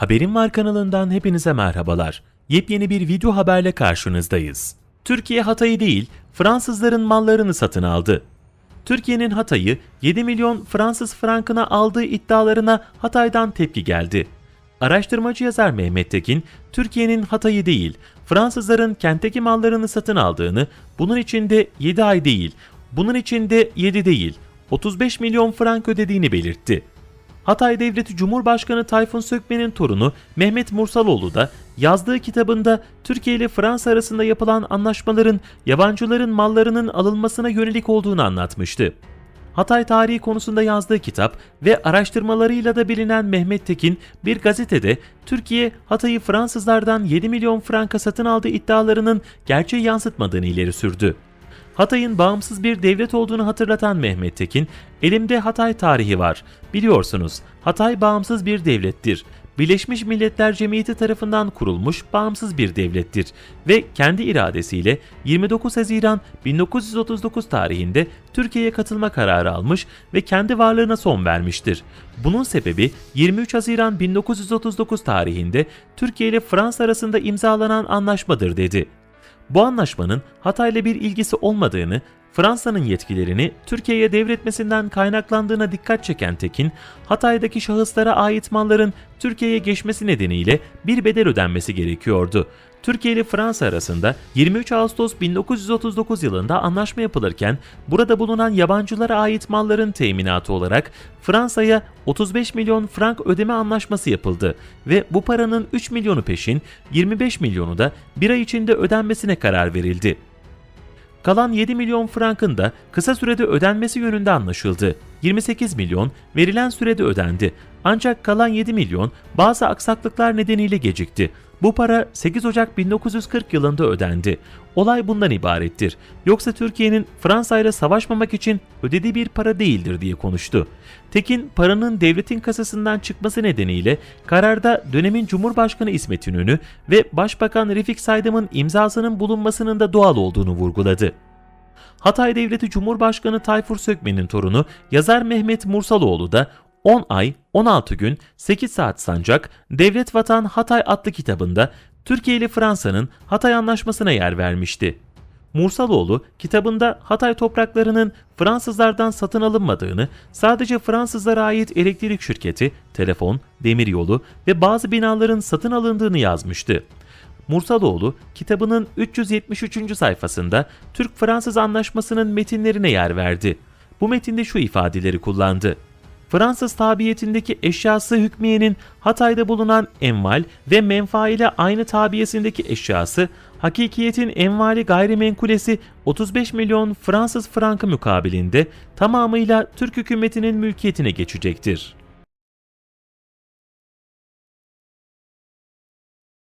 Haberim Var kanalından hepinize merhabalar. Yepyeni bir video haberle karşınızdayız. Türkiye Hatay'ı değil, Fransızların mallarını satın aldı. Türkiye'nin Hatay'ı 7 milyon Fransız frankına aldığı iddialarına Hatay'dan tepki geldi. Araştırmacı yazar Mehmet Tekin, Türkiye'nin Hatay'ı değil, Fransızların kentteki mallarını satın aldığını, bunun içinde 7 ay değil, bunun içinde 7 değil, 35 milyon frank ödediğini belirtti. Hatay Devleti Cumhurbaşkanı Tayfun Sökmen'in torunu Mehmet Mursaloğlu da yazdığı kitabında Türkiye ile Fransa arasında yapılan anlaşmaların yabancıların mallarının alınmasına yönelik olduğunu anlatmıştı. Hatay tarihi konusunda yazdığı kitap ve araştırmalarıyla da bilinen Mehmet Tekin bir gazetede Türkiye Hatay'ı Fransızlardan 7 milyon franka satın aldığı iddialarının gerçeği yansıtmadığını ileri sürdü. Hatay'ın bağımsız bir devlet olduğunu hatırlatan Mehmet Tekin, elimde Hatay tarihi var. Biliyorsunuz, Hatay bağımsız bir devlettir. Birleşmiş Milletler Cemiyeti tarafından kurulmuş bağımsız bir devlettir ve kendi iradesiyle 29 Haziran 1939 tarihinde Türkiye'ye katılma kararı almış ve kendi varlığına son vermiştir. Bunun sebebi 23 Haziran 1939 tarihinde Türkiye ile Fransa arasında imzalanan anlaşmadır dedi. Bu anlaşmanın Hatay'la bir ilgisi olmadığını, Fransa'nın yetkilerini Türkiye'ye devretmesinden kaynaklandığına dikkat çeken Tekin, Hatay'daki şahıslara ait malların Türkiye'ye geçmesi nedeniyle bir bedel ödenmesi gerekiyordu. Türkiye ile Fransa arasında 23 Ağustos 1939 yılında anlaşma yapılırken burada bulunan yabancılara ait malların teminatı olarak Fransa'ya 35 milyon frank ödeme anlaşması yapıldı ve bu paranın 3 milyonu peşin 25 milyonu da bir ay içinde ödenmesine karar verildi. Kalan 7 milyon frankın da kısa sürede ödenmesi yönünde anlaşıldı. 28 milyon verilen sürede ödendi. Ancak kalan 7 milyon bazı aksaklıklar nedeniyle gecikti. Bu para 8 Ocak 1940 yılında ödendi. Olay bundan ibarettir. Yoksa Türkiye'nin Fransa ile savaşmamak için ödediği bir para değildir diye konuştu. Tekin paranın devletin kasasından çıkması nedeniyle kararda dönemin Cumhurbaşkanı İsmet İnönü ve Başbakan Refik Saydam'ın imzasının bulunmasının da doğal olduğunu vurguladı. Hatay Devleti Cumhurbaşkanı Tayfur Sökmen'in torunu yazar Mehmet Mursaloğlu da 10 ay, 16 gün, 8 saat sancak Devlet Vatan Hatay adlı kitabında Türkiye ile Fransa'nın Hatay Anlaşması'na yer vermişti. Mursaloğlu kitabında Hatay topraklarının Fransızlardan satın alınmadığını, sadece Fransızlara ait elektrik şirketi, telefon, demiryolu ve bazı binaların satın alındığını yazmıştı. Mursaloğlu kitabının 373. sayfasında Türk-Fransız anlaşmasının metinlerine yer verdi. Bu metinde şu ifadeleri kullandı. Fransız tabiyetindeki eşyası hükmiyenin Hatay'da bulunan enval ve menfa ile aynı tabiyesindeki eşyası hakikiyetin envali gayrimenkulesi 35 milyon Fransız frankı mukabilinde tamamıyla Türk hükümetinin mülkiyetine geçecektir.